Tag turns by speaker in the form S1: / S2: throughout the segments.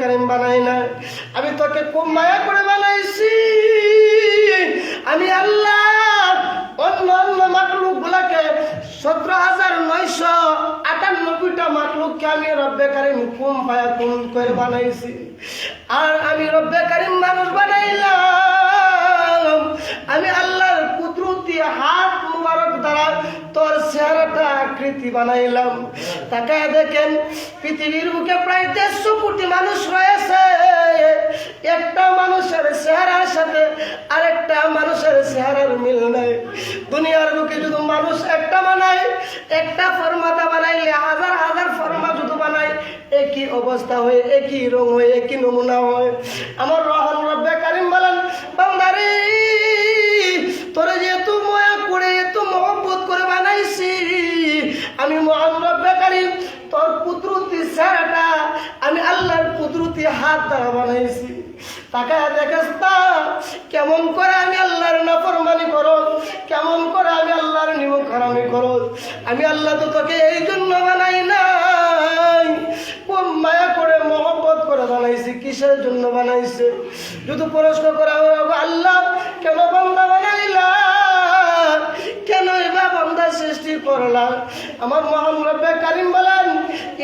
S1: কারিম বানাই না আমি তোকে খুব মায়া করে বানাইছি। আমি আল্লাহ অন্য অন্য মাকলুক গুলাকে সতেরো হাজার নয়শো আটানব্বইটা মাকলুককে আমি রব্বে কারিম কুম পায়া কুম করে বানাইছি। আর আমি রব্বে কারিম মানুষ বানাইলাম। আকৃতি বানাইলাম। তাকায় দেখেন, পৃথিবীর বুকে প্রায় দেড়শো কোটি মানুষ রয়েছে। একটা মানুষের চেহারার সাথে আরেকটা মানুষের চেহারার মিল নাই। দুনিয়ার বুকে যদি মানুষ একটা বানায়, একটা ফরমাতা বানাইলে হাজার হাজার ফরমা যদি বানায়, একই অবস্থা হয়, একই রং হয়, একই নমুনা হয়। আমার রহন রব্বে হাত দ্বারা বানাইছি। তাকায় দেখাস তা, কেমন করে আমি আল্লাহর নাফরমানি করো কেমন করে আমি আল্লাহর নিমক হারামি করো আমি আল্লাহ তো তোকে এই জন্য বানাই নাই। কোন মায়া করে, মহব্বত করে বানাইছি, কিসের জন্য বানাইছে? যদি প্রশ্ন করা হয় আল্লাহ, কেন বান্দা বানাইলা? কেন এবার বান্দা সৃষ্টি করলাম আমার মহান রব্বে কারিম বলেন,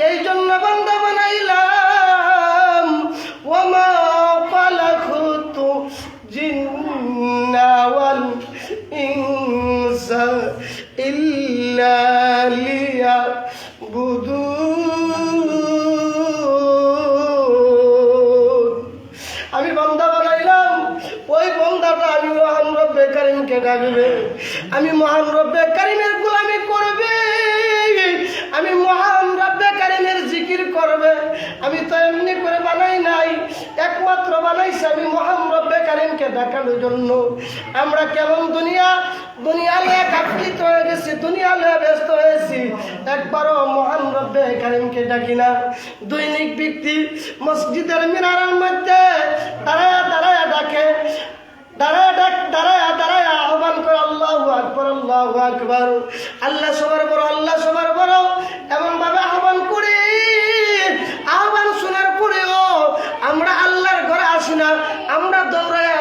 S1: এই জন্য বান্দা বানাইলাম ওমা খালাকুতু জিন্না ওয়াল ইনসা ইল্লা আমি বন্দা বানাইলাম। ওই বন্দাটা আমি মহান রব্বে কারিমকে ডাকবে। আমি মহান রব্বে কারিমের গোলামি আমি মহান রব্বে কারিমকে দেখানোর জন্য। আমরা কেমন দুনিয়া? দুনিয়া নিয়ে কাপড়িত হয়ে গেছি, দুনিয়া নিয়ে ব্যস্ত হয়েছি। একবারও মহান রব্বে কারিমকে ডাকি না। দৈনিক ব্যক্তি মসজিদের মিনারের মধ্যে দাঁড়ায় দাঁড়ায় ডাকে। দাঁড়ায় ডাক, দাঁড়ায় দাঁড়ায় আহ্বান করে, আল্লাহ আকবর আল্লাহ আকবর। আল্লাহ সবার বড়, আল্লাহ সবার বড়। এমন ভাবে আহ্বান করি আহ্বান শোনার পরেও আমরা আল্লাহর ঘরে আসি না আমরা দৌড়াইয়া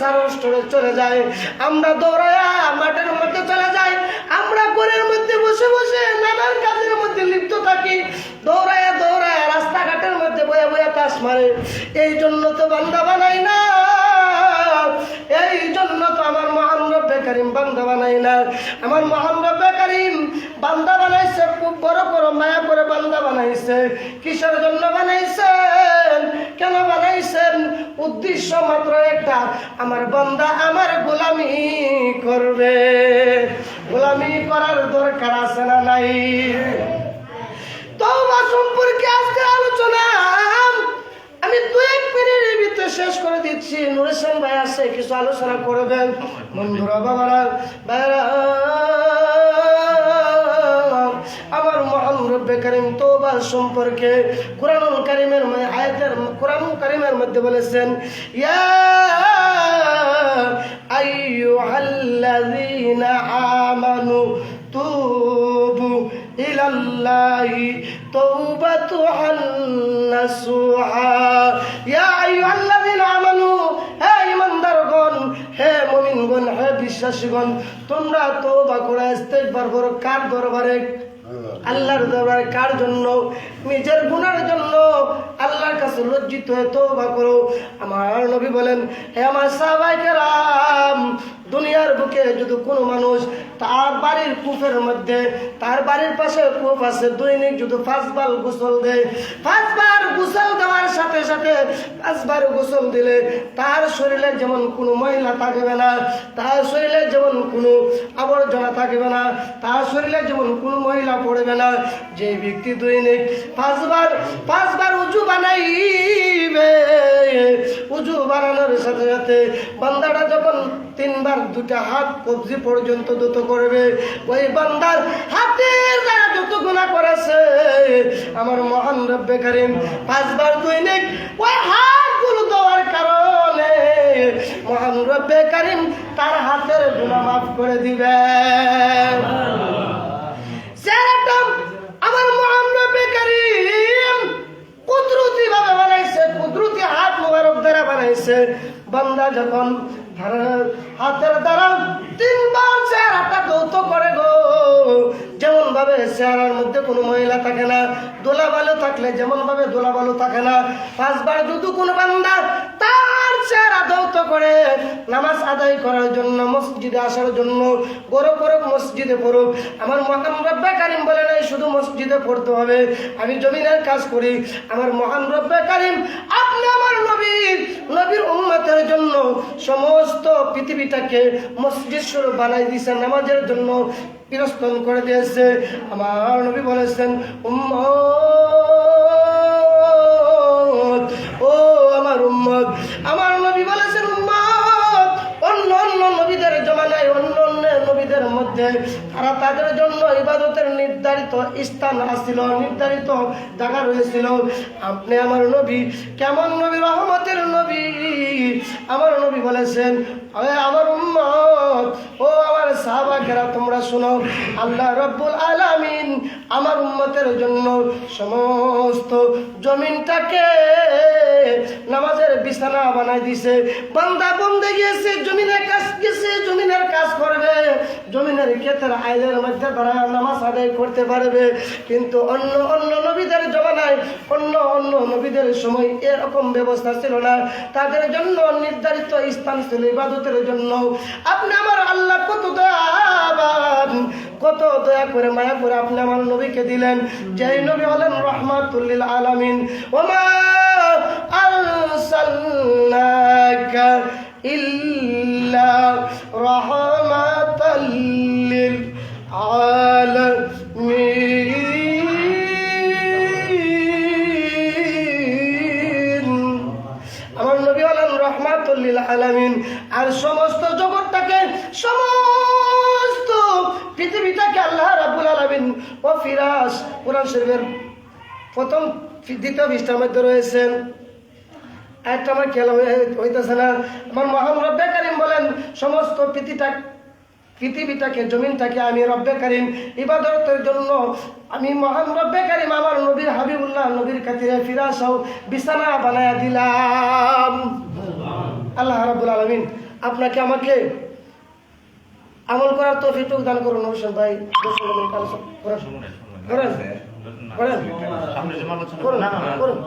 S1: দুনিয়ার সারস্টরে চলে যাই আমরা দৌড়াইয়া মাঠের মধ্যে চলে যাই। আমরা ঘরের মধ্যে বসে বসে নানান কাজের মধ্যে লিপ্ত থাকি। দৌড়াইয়া দৌড়াইয়া রাস্তাঘাটের মধ্যে বয়ে বয়ে তাস মারে। এই জন্য তো বান্দা বানাই না। এই জন্য তো আমার মহান রব্বে কারিম বান্দা বানাই না। আমার মহান রব্বে কারিম বান্দা বানাইছে, খুব বড় বড় মায়া করে বানাইছে কিসের জন্য বানাইছেন? কেন বানাইছেন? উদ্দেশ্য মাত্র একটা, আমার বান্দা আমার গোলামি করবে। গোলামি করার দরকার আছে না নাই? তওবা সম্পর্কে আজকে আলোচনা। আমি দু এক মিনিটের ভিতরে শেষ করে দিচ্ছি। নুরেশন ভাই আছে, কিছু আলোচনা করবেন। বন্ধুরা, বাবারা ভাইরা রব্বে কারিম তোবা সম্পর্কে। কোরআনুল কারিমের আয়াতের কোরআনুল কারিমের মধ্যে বলেছেন, ইয়া আইয়ুহাল্লাযীনা আমানু তুবু ইলাল্লাহি তাওবাতুন নাসুহা। ইয়া আইয়ুহাল্লাযীনা বিশ্বাসীগণ তোমরা তো বা করে বার করো কার দরবারে? আল্লাহর দরবারে কার জন্য? নিজের গুণের জন্য আল্লাহর কাছে লজ্জিত হয়ে তো বা করো। আমার নবী বলেন হে আমার সাহাবায়ে কেরাম দুনিয়ার বুকে যদি কোনো মানুষ তার বাড়ির কূপের মধ্যে, তার বাড়ির পাশে কূপ আছে, দৈনিক যদি পাঁচবার গোসল দেয়, পাঁচবার গোসল দেওয়ার সাথে সাথে পাঁচবার গোসল দিলে তার শরীরে যেমন কোনো ময়লা থাকবে না, তার শরীরে যেমন কোনো আবর্জনা থাকবে না, তার শরীরে যেমন কোনো ময়লা পড়বে না, যে ব্যক্তি দৈনিক পাঁচবার পাঁচবার উঁচু বানাইবে উঁচু বানানোর সাথে সাথে বান্দাটা যখন তিনবার দুটা হাত কবজি পর্যন্ত দ্রুত করবে, ওই বান্দার হাতের দ্বারা যত গুণা করেছে, আমার মহান রব্বে কারিম পাঁচবার দৈনিক ওই হাত হাতগুলো দেওয়ার কারণে মহান রব্বে কারিম তার হাতের গুণা মাফ করে দিবে। সেরকম আমার মহান রব্বে কারিম কুদরতি ভাবে বানাইছে আছে বান্দা যখন হাতের দ্বারা তিনবার চেহারাটা দৌত করে গো। যেমন ভাবে চেহারার মধ্যে কোনো মহিলা থাকে না দোলা বালু থাকলে যেমন ভাবে দোলা বালু থাকে না, পাঁচবার দুদু কোন বান্দা তার চেহারা দৌত করে, নামাজ আদায় করার জন্য, মসজিদে আসার জন্য, গরো করুক মসজিদে পড়ুক। আমার মহান রব্বে কারিম বলে নাই, শুধু মসজিদে পড়তে হবে। আমি জমিনের কাজ করি। আমার মহান রব্বে কারিম আপনি নবীর নবীর উম্মতের জন্য সমস্ত পৃথিবীটাকে মসজিদ স্বরূপ বানাই দিয়েছে, নামাজের জন্য পিরস্তন করে দিয়েছে। আমার নবী বলেছেন, উম্মত! নির্ধারিত স্থান আসছিল নির্ধারিত জায়গা রয়েছিল। আপনি আমার নবী, কেমন নবী, রহমতের নবী? আমার নবী বলেছেন আমার উম্মত, ও আমার সাহাবাকেরা তোমরা শোনো, আল্লাহ রব্বুল আলামিন আমার উম্মতের জন্য সমস্ত জমিনটাকে বিছানা বানাই দিছে। বান্দা বন্দে গিয়েছে, জমিনের কাজ গেছে, জমিনের কাজ করবে। জমিনের ক্ষেতের আইলের মধ্যে তারা নামাজ আদায় করতে পারবে। কিন্তু অন্য অন্য নবীদের জমানায়, অন্য অন্য নবীদের সময় এরকম ব্যবস্থা ছিল না। তাদের জন্য নির্ধারিত স্থান ছিল ইবাদতের জন্য। আপনি আমার আল্লাহ কত দয়াবান, কত দয়া করে মায়া করে আপনি আমার নবীকে দিলেন। যেই নবী হলেন রহমাতুল্লিল আলামিন। ওমা রাহমাতাল লিল আলামিন আমার নবী হলেন রহমাতুল্লিল আলামিন আর সমস্ত জগৎটাকে, সমস্ত পৃথিবীটাকে আল্লাহ রাব্বুল আলামিন ও ফিরাস কোরআন শরীফের প্রথম দ্বিতীয় পৃষ্ঠার মধ্যে রয়েছেন। একটা আমার খেয়াল হয়ে- হইতেছে না। আমার মহান রব্বে কারিম বলেন সমস্ত পৃথিবীটা পৃথিবীটাকে জমিনটাকে আমি রব্বে কারিম। ইবাদতের জন্য আমি মহান রব্বে কারিম আমার নবীর হাবিবুল্লাহ নবীর খাতিরে ফিরাসাও বিছানা বানায়া দিলাম। আল্লাহ রাব্বুল আলামিন আপনাকে আমাকে আমল করার তৌফিক দান করুন হোসেন ভাই। করেন করুন করুন।